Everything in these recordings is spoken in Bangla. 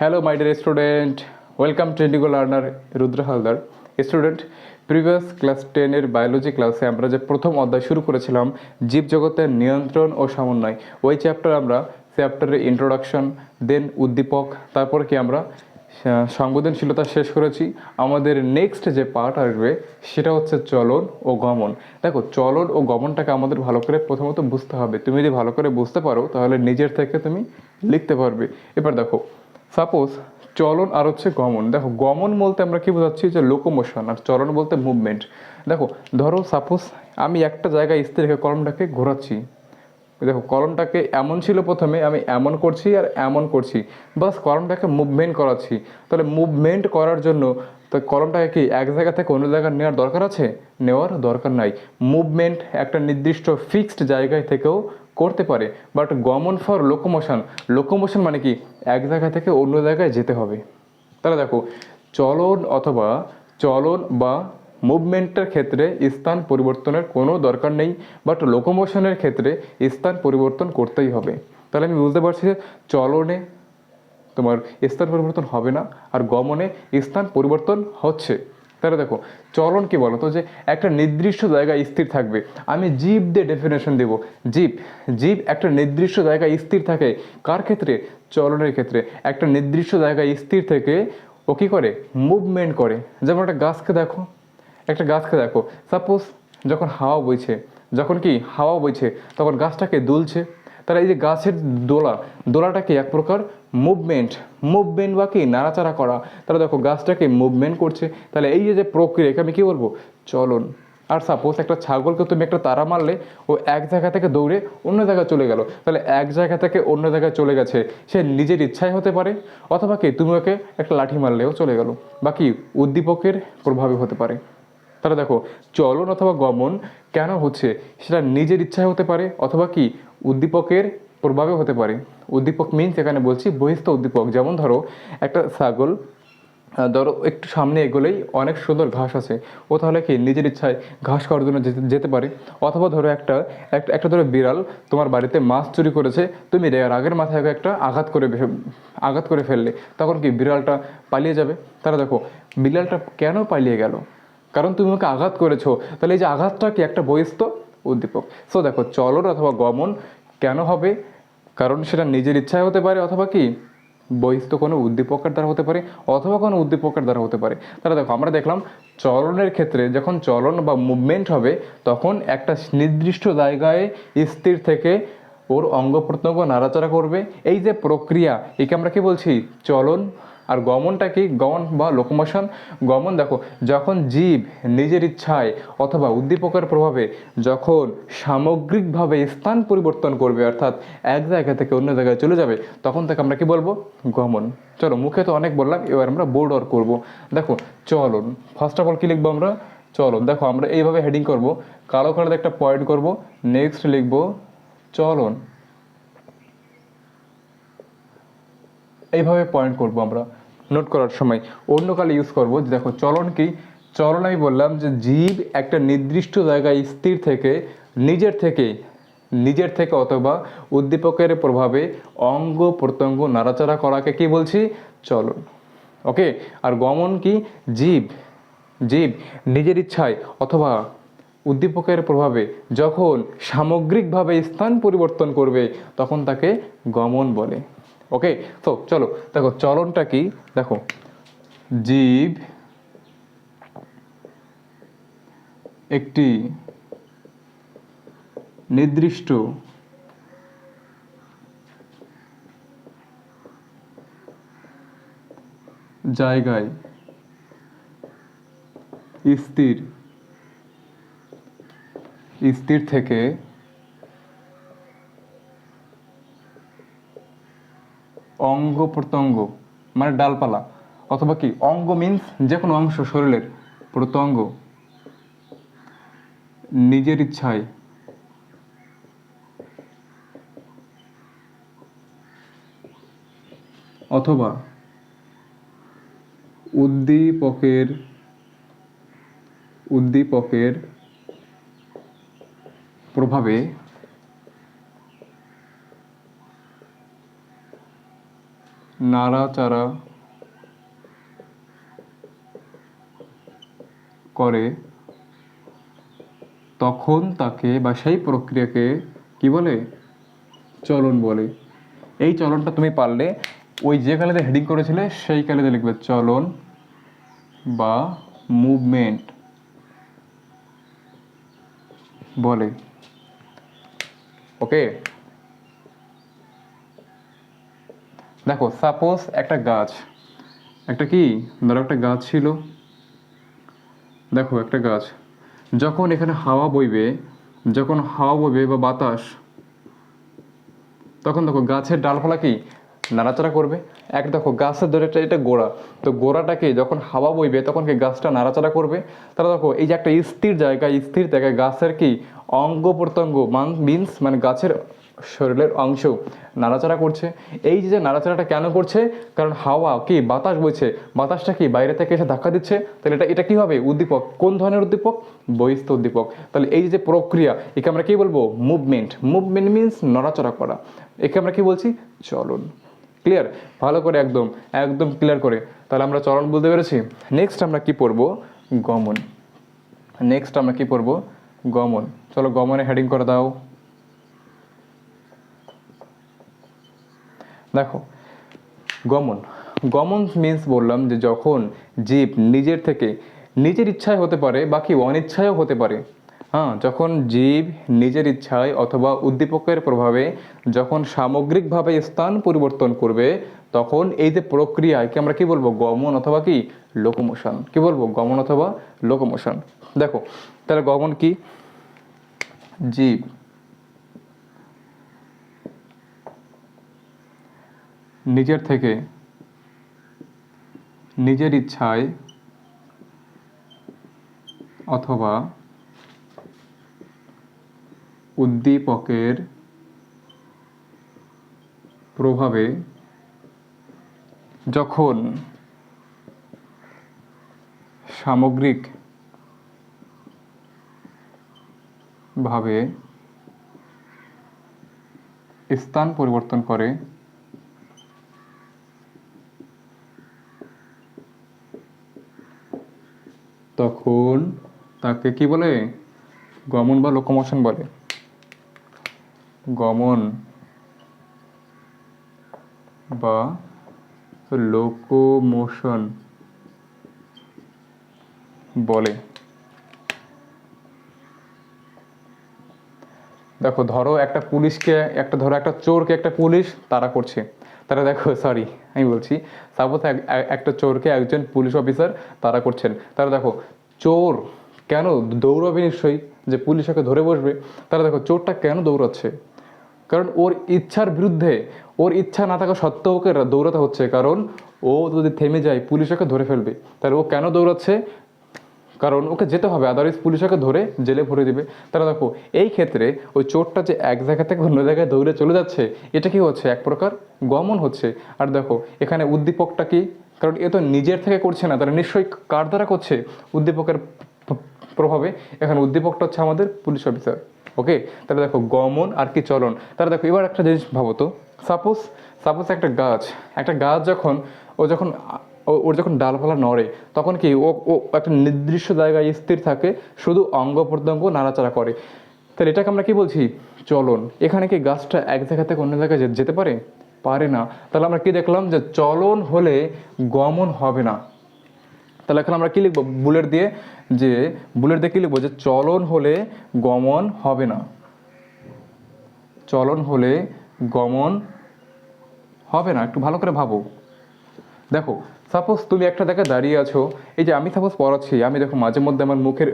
Hello my dear student welcome to learner Rudra Haldar student previous class টেনের বায়োলজি ক্লাসে আমরা যে প্রথম অধ্যায় শুরু করেছিলাম জীবজগতের নিয়ন্ত্রণ ও সমন্বয়। ওই চ্যাপ্টার আমরা চ্যাপ্টারের ইন্ট্রোডাকশন দেন উদ্দীপক, তারপর কি আমরা সংবেদনশীলতা শেষ করেছি। আমাদের নেক্সট যে পার্ট আসবে, সেটা হচ্ছে চলন ও গমন। দেখো, চলন ও গমনটাকে আমাদের ভালো করে প্রথমত বুঝতে হবে। তুমি যদি ভালো করে বুঝতে পারো, তাহলে নিজের থেকে তুমি লিখতে পারবে। এবার দেখো সাপোজ চলন আর হচ্ছে গমন। দেখো, গমন বলতে আমরা কি বোঝাচ্ছি? যে লোকোমোশন আর চলন বলতে মুভমেন্ট দেখো, ধরো সাপোজ আমি একটা জায়গায় স্থির রেখে কলমটাকে ঘোরাচ্ছি। দেখো, কলমটাকে এমন ছিল প্রথমে, আমি এমন করছি আর এমন করছি। বাস কলমটাকে মুভমেন্ট করাচ্ছি। তাহলে মুভমেন্ট করার জন্য তো কলমটাকে কি এক জায়গা থেকে অন্য জায়গায় নেওয়ার দরকার আছে? নেওয়ার দরকার নাই। মুভমেন্ট একটা নির্দিষ্ট ফিক্সড জায়গায় থেকেও করতে পারে বাট গমন ফর লোকোমোশন লোকোমোশন মানে কি? এক জায়গা থেকে অন্য জায়গায় যেতে হবে। তাহলে দেখো, চলন অথবা চলন বা মুভমেন্টের ক্ষেত্রে স্থান পরিবর্তনের কোনো দরকার নেই বাট লোকোমোশনের ক্ষেত্রে স্থান পরিবর্তন করতেই হবে। তাহলে আমি বুঝতে পারছি যে চলনে তোমার স্থান পরিবর্তন হবে না, আর গমনে স্থান পরিবর্তন হচ্ছে। তাহলে দেখো, চলন কি বলো তো যে একটা নির্দিষ্ট জায়গায় স্থির থাকবে। আমি জীব দিয়ে ডেফিনেশন দেব। জীব জীব একটা নির্দিষ্ট জায়গায় স্থির থাকে। কার ক্ষেত্রে? চলনের ক্ষেত্রে। একটা নির্দিষ্ট জায়গায় স্থির থেকে ও কী করে? মুভমেন্ট করে। যেমন একটা গাছকে দেখো, একটা গাছকে দেখো। সাপোজ যখন হাওয়া বইছে, যখন কি হাওয়া বইছে, তখন গাছটাকে দুলছে। তাহলে এই যে গাছের দোলা, দোলাটাকে এক প্রকার মুভমেন্ট মুভমেন্ট বা কি নাড়াচাড়া করা। তারা দেখো, গাছটাকে মুভমেন্ট করছে। তাহলে এই যে যে প্রক্রিয়া আমি কী বলব? চলন। আর সাপোজ একটা ছাগলকে তুমি একটা তারা মারলে, ও এক জায়গা থেকে দৌড়ে অন্য জায়গায় চলে গেল। তাহলে এক জায়গা থেকে অন্য জায়গায় চলে গেছে। সে নিজের ইচ্ছায় হতে পারে, অথবা কি তুমি ওকে একটা লাঠি মারলেও চলে গেল। বা কি উদ্দীপকের প্রভাবে হতে পারে। তাহলে দেখো, চলন অথবা গমন কেন হচ্ছে? সেটা নিজের ইচ্ছায় হতে পারে, অথবা কি উদ্দীপকের প্রভাবে হতে পারে। উদ্দীপক মিনস এখানে বলছি বহিস্থ উদ্দীপক। যেমন ধরো, একটা ছাগল ধরো একটু সামনে এগোলেই অনেক সুন্দর ঘাস আছে। ও তাহলে কি নিজের ইচ্ছায় ঘাস খাওয়ার জন্য যেতে যেতে পারে? অথবা ধরো একটা একটা ধরো বিড়াল তোমার বাড়িতে মাছ চুরি করেছে, তুমি রাগের মাথায় একটা আঘাত করে আঘাত করে ফেললে, তখন কি বিড়ালটা পালিয়ে যাবে? তাহলে দেখো, বিড়ালটা কেন পালিয়ে গেল? কারণ তুমি ওকে আঘাত করেছ। তাহলে এই যে আঘাতটা কি একটা বহিস্থ উদ্দীপক। সো দেখো, চলন অথবা গমন কেন হবে? কারণ সেটা নিজের ইচ্ছায় হতে পারে অথবা কি? বহিস্থ কোনো উদ্দীপকের দ্বারা হতে পারে অথবা কোনো উদ্দীপকের দ্বারা হতে পারে। তাহলে দেখো, আমরা দেখলাম চলনের ক্ষেত্রে যখন চলন বা মুভমেন্ট হবে, তখন একটা নির্দিষ্ট জায়গায় স্থির থেকে ওর অঙ্গ প্রত্যঙ্গ নাড়াচাড়া করবে। এই যে প্রক্রিয়া, একে আমরা কি বলছি? চলন আর গমনটা কি গমন বা লোকোমোশন? গমন দেখো, যখন জীব নিজের ইচ্ছায় অথবা উদ্দীপকের প্রভাবে যখন সামগ্রিকভাবে স্থান পরিবর্তন করবে, অর্থাৎ এক জায়গা থেকে অন্য জায়গায় চলে যাবে, তখন তাকে আমরা কি বলব? গমন। চলো, মুখে তো অনেক বললাম, এবার আমরা বোর্ড ওয়ার্ক করব। দেখো, চলন। ফার্স্ট অফ অল কী লিখব আমরা? চলন। দেখো, আমরা এইভাবে হেডিং করব। কালো কালার একটা পয়েন্ট করব। নেক্সট লিখব, চলন। এইভাবে পয়েন্ট করব আমরা। নোট করার সময় অন্য কালে ইউজ করব যে দেখো চলন কি? চলন আমি বললাম যে জীব একটা নির্দিষ্ট জায়গায় স্থির থেকে, নিজের থেকে নিজের থেকে অথবা উদ্দীপকের প্রভাবে অঙ্গ প্রত্যঙ্গ নাড়াচাড়া করাকে কি বলছি? চলন। ওকে? আর গমন কি? জীব। জীব নিজের ইচ্ছায় অথবা উদ্দীপকের প্রভাবে যখন সামগ্রিকভাবে স্থান পরিবর্তন করবে, তখন তাকে গমন বলে। ওকে তো চলো দেখো চলনটা কি? দেখো জীব একটি নির্দিষ্ট জায়গায় স্থির স্থির থেকে অঙ্গ প্রত্যঙ্গ মানে ডালপালা, অথবা কি, অঙ্গ মিন্স যে কোনো অংশ শরীরের প্রত্যঙ্গ। নিজের ইচ্ছায়। অথবা উদ্দীপকের উদ্দীপকের প্রভাবে নাড়াচাড়া করে তখন তাকে বা সেই প্রক্রিয়াকে কি বলে? চলন বলে। এই চলনটা তুমি পারলে ওই যে কালেতে হেডিং করেছিলে, সেই কালেতে লিখবে চলন বা মুভমেন্ট বলে। ওকে দেখো সাপোজ একটা গাছ, একটা কি? ধরো একটা গাছ ছিল। দেখো, একটা গাছ। যখন এখানে হাওয়া বইবে, যখন হাওয়া বইবে বা বাতাস, তখন দেখো গাছের ডালপালা কি? নাড়াচাড়া করবে। এক দেখো, গাছের ধরে একটা এটা গোড়া। তো গোড়াটাকে যখন হাওয়া বইবে, তখন কি গাছটা নাড়াচাড়া করবে? তাহলে দেখো, এই যে একটা স্থির জায়গা, স্থির জায়গায় গাছের কি? অঙ্গ প্রত্যঙ্গ, মান মিনস মানে গাছের শরীরের অংশ নাড়াচাড়া করছে। এই যে নাড়াচাড়াটা কেন করছে? কারণ হাওয়া কি? বাতাস বইছে। বাতাসটা কি বাইরে থেকে এসে ধাক্কা দিচ্ছে? তাহলে এটা এটা কি হবে? উদ্দীপক। কোন ধরনের উদ্দীপক? বহিস্থ উদ্দীপক। তাহলে এই যে প্রক্রিয়া, একে আমরা কি বলব? মুভমেন্ট। মুভমেন্ট মিনস নড়াচড়া করা। একে আমরা কি বলছি? চলন। ক্লিয়ার ভালো করে একদম একদম ক্লিয়ার করে। তাহলে আমরা চলন বলতে পেরেছি? নেক্সট আমরা কি পড়ব? গমন। নেক্সট আমরা কি পড়ব? গমন। চলো গমনে হেডিং করে দাও। দেখো, গমন। গমন মিন্স বললাম যে যখন জীব নিজের থেকে নিজের ইচ্ছায় হতে পারে বাকি অনিচ্ছায়ও হতে পারে হ্যাঁ যখন জীব নিজের ইচ্ছায় অথবা উদ্দীপকের প্রভাবে যখন সামগ্রিকভাবে স্থান পরিবর্তন করবে, তখন এই যে প্রক্রিয়া একে আমরা কি বলব, গমন অথবা কি? লোকোমোশন। কি বলব? গমন অথবা লোকোমোশন। দেখো, তাহলে গমন কি? জীব। নিজের থেকে নিজের ইচ্ছায় অথবা উদ্দীপকের প্রভাবে যখন সামগ্রিক ভাবে স্থান পরিবর্তন করে তখন তাকে কি বলে? গমন বা লোকোমোশন বলে। গমন বা লোকোমোশন বলে। দেখো, ধরো একটা পুলিশকে, একটা ধরো একটা চোরকে একটা পুলিশ তারা করছে। তারা দেখো সরি আমি বলছি সাপোজ একটা চোরকে একজন পুলিশ অফিসার তারা করছেন। তারা দেখো, চোর কেন দৌড়াবে নিশ্চয়ই? যে পুলিশ ওকে ধরে বসবে। তারা দেখো, চোরটা কেন দৌড়াচ্ছে? কারণ ওর ইচ্ছার বিরুদ্ধে, ওর ইচ্ছা না থাকা সত্ত্বেও ওকে দৌড়াতে হচ্ছে। কারণ ও যদি থেমে যায় পুলিশ ওকে ধরে ফেলবে। তাহলে ও কেন দৌড়াচ্ছে? কারণ ওকে যেতে হবে আদারওয়াইজ পুলিশ ওকে ধরে জেলে ভরে দিবে। তারা দেখো, এই ক্ষেত্রে ওই চোরটা যে এক জায়গা থেকে অন্য জায়গায় দৌড়ে চলে যাচ্ছে, এটা কি হচ্ছে? এক প্রকার গমন হচ্ছে। আর দেখো, এখানে উদ্দীপকটা কি? কারণ এ তো নিজের থেকে করছে না, তারা নিশ্চয়ই কার দ্বারা করছে? উদ্দীপকের প্রভাবে। এখানে উদ্দীপকটা হচ্ছে আমাদের পুলিশ অফিসার ওকে তাহলে দেখো, গমন আর কি চলন? তাহলে দেখো, এবার একটা জিনিস ভাবো তো। সাপোজ সাপোজ একটা গাছ একটা গাছ যখন, ও যখন ওর যখন ডালপালা নড়ে, তখন কি ও ও একটা নির্দিষ্ট জায়গায় স্থির থাকে, শুধু অঙ্গ প্রত্যঙ্গ নাড়াচাড়া করে। তাহলে এটাকে আমরা কি বলছি? চলন। এখানে কি গাছটা এক জায়গা থেকে অন্য জায়গায় যেতে পারে? পারে না। তাহলে আমরা কি দেখলাম যে চলন হলে গমন হবে না। তাহলে এখন আমরা কি লিখব? বুলেট দিয়ে যে, বুলেট দিয়ে কি লিখব? যে চলন হলে গমন হবে না। চলন হলে গমন হবে না। একটু ভালো করে ভাবো। দেখো সাপোজ তুমি একটা জায়গায় দাঁড়িয়ে আছো, এই যে আমি সাপোজ পড়াচ্ছি, আমি দেখো মাঝে মধ্যে আমার মুখের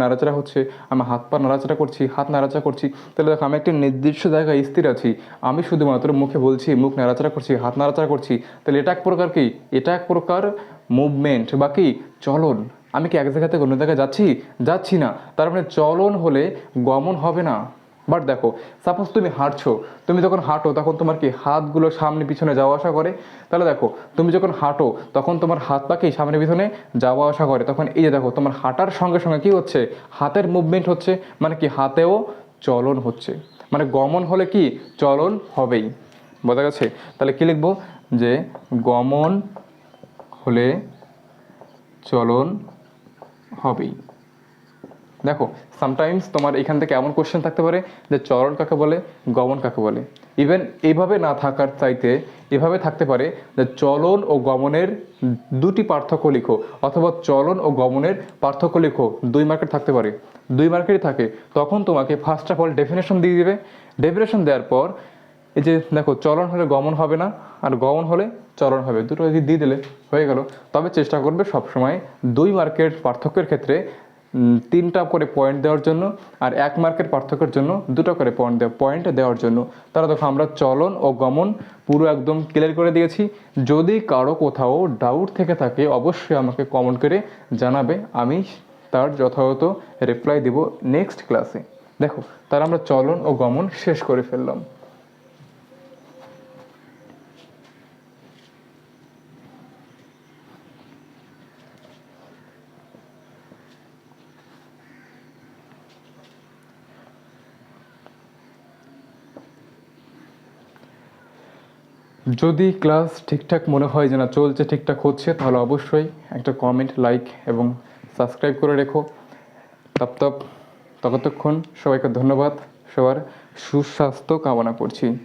নাড়াচাড়া হচ্ছে আমি হাত পা নাড়াচাড়া করছি, হাত নাড়াচাড়া করছি, তাহলে দেখো আমি একটা নির্দিষ্ট জায়গায় স্থির আছি, আমি শুধুমাত্র মুখে বলছি, মুখ নাড়াচাড়া করছি, হাত নাড়াচাড়া করছি, তাহলে এটা এক প্রকার কি? এটা এক প্রকার মুভমেন্ট বা কি? চলন। আমি কি এক জায়গা থেকে অন্য জায়গায় যাচ্ছি? যাচ্ছি না। তার মানে চলন হলে গমন হবে না। বাট দেখো সাপোজ তুমি হাঁটছো, তুমি যখন হাঁটো, তখন তোমার কি হাতগুলো সামনে পিছনে যাওয়া আসা করে? তাহলে দেখো, তুমি যখন হাঁটো, তখন তোমার হাত পা কি সামনে পিছনে যাওয়া আসা করে? তখন এই যে দেখো, তোমার হাঁটার সঙ্গে সঙ্গে কি হচ্ছে? হাতের মুভমেন্ট হচ্ছে মানে কি হাতেও চলন হচ্ছে। মানে গমন হলে কি? চলন হবেই। বোঝা গেছে? তাহলে কি লিখব? যে গমন হলে চলন হবেই। দেখো সামটাইমস তোমার এখান থেকে এমন কোশ্চেন থাকতে পারে যে চলন কাকে বলে, গমন কাকে বলে। ইভেন এইভাবে না থাকার চাইতে এভাবে থাকতে পারে যে চলন ও গমনের দুটি পার্থক্য লিখো, অথবা চলন ও গমনের পার্থক্য লিখো, দুই মার্কেট থাকতে পারে। দুই মার্কেটই থাকে, তখন তোমাকে ফার্স্ট অফ অল ডেফিনেশন দিয়ে দিবে। ডেফিনেশন দেওয়ার পর, এই যে দেখো, চলন হলে গমন হবে না, আর গমন হলে চলন হবে। দুটো যদি দিয়ে দিলে হয়ে গেল। তবে চেষ্টা করবে সবসময় দুই মার্কেট পার্থক্যের ক্ষেত্রে তিনটা করে পয়েন্ট দেওয়ার জন্য আর এক মার্কের পার্থক্যের জন্য দুটো করে পয়েন্ট দেওয়া পয়েন্ট দেওয়ার জন্য। তারা দেখো আমরা চলন ও গমন পুরো একদম ক্লিয়ার করে দিয়েছি। যদি কারও কোথাও ডাউট থেকে থাকে, অবশ্যই আমাকে কমেন্ট করে জানাবে। আমি তার যথাযথ রিপ্লাই দিব নেক্সট ক্লাসে দেখো তার আমরা চলন ও গমন শেষ করে ফেললাম। যদি ক্লাস ঠিকঠাক মনে হয় যে না, চলছে ঠিকঠাক হচ্ছে, তাহলে অবশ্যই একটা কমেন্ট লাইক এবং সাবস্ক্রাইব করে রেখো। তপ তপ, ততক্ষণ সবাইকে ধন্যবাদ। সবার সুস্বাস্থ্য কামনা করছি।